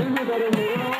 everybody move on.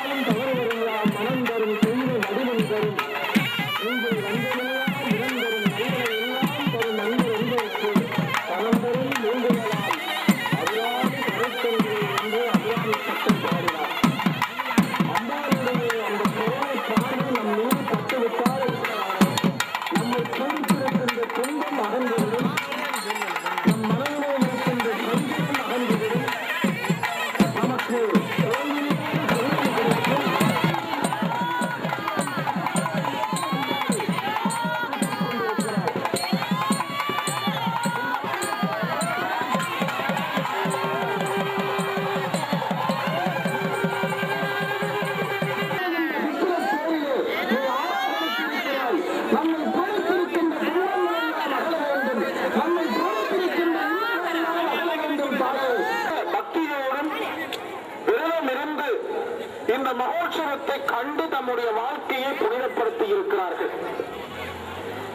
கண்டு தம்முடைய வாழ்க்கையை புனிதப்படுத்தி இருக்கிறார்கள்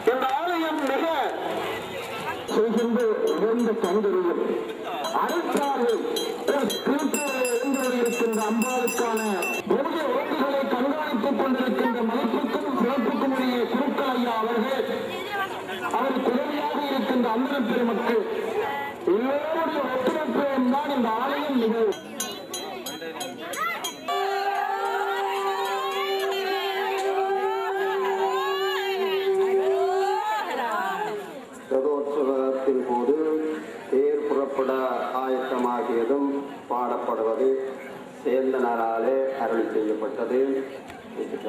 இந்த ஆலயம் மிக செய்கின்ற உயர்ந்த சந்தரியம் அரசார்கள் இருக்கின்ற அம்பாளுக்கான உலக உறவுகளை கண்காணித்துக் கொண்டிருக்கின்ற மதிப்புக்கும் சிறப்புக்கும் உரிய குருக்கள் ஐயா அவர்கள் அவர் துணையாக இருக்கின்ற அந்தன பெருமக்கள் எல்லோருடைய ஒத்துழைப்பு தான் இந்த ஆலயம் நிகழ்வு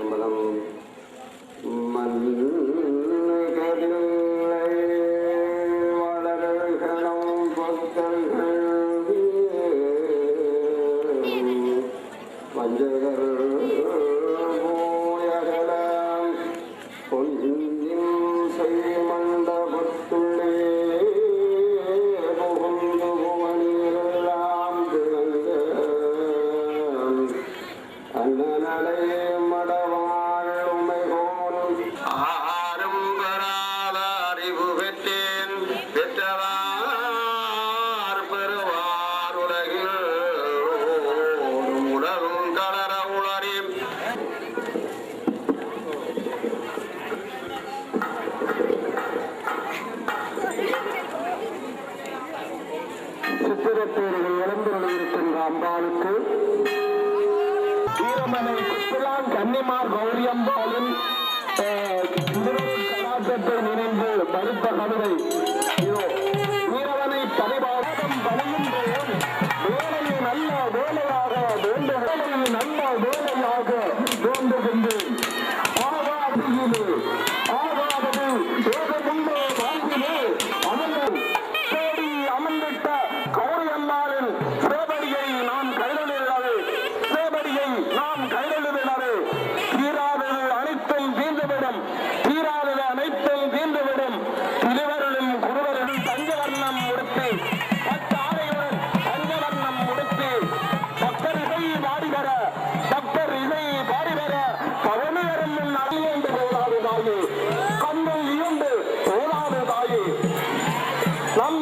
मन्मथमलं मन् வீரமனை குப்பிலான் கன்னிமார் கௌரியம்பாலின் அஹ், கலாச்சாரத்தை நினைந்து பருத்த கவிதை.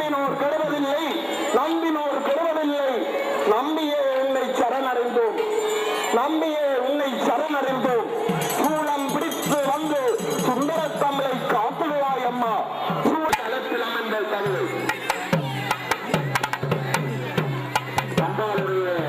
நம்பினோர் கெடுவதில்லை நம்பினோர் கெடுவதில்லை. நம்பியே உன்னை சரணடைந்தோம். நம்பியே உன்னை சரணடைந்தோம். சூளம் பிடித்து வந்து சுந்தர தமிழை காப்பிடுவாய் அம்மா. சூழலத்தில் அமர்ந்த தமிழ் அம்பாளுடைய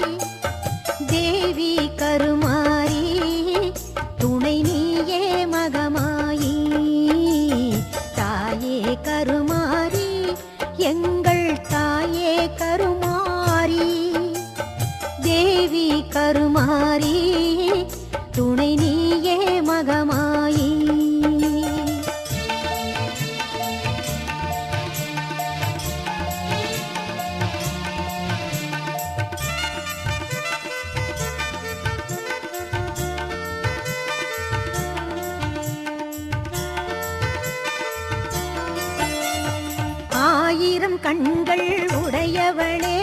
கண்கள் உடையவளே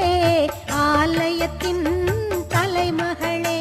ஆலயத்தின் தலைமகளே.